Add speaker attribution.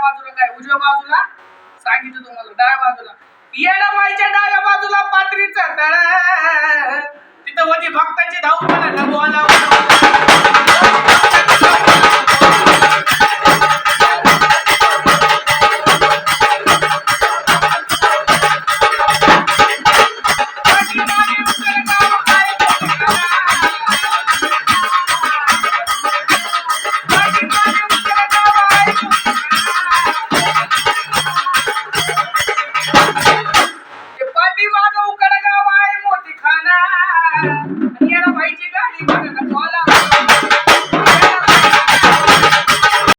Speaker 1: बाजूला काय उजव्या बाजूला? सांगितलं तुम्हाला डाव्या बाजूला. येडा माईच्या डाव्या बाजूला पात्रीचा तळ तिथं होती भक्ताची धाव ¡Ah! ¡Ah! ¡Ah! ¡Ah!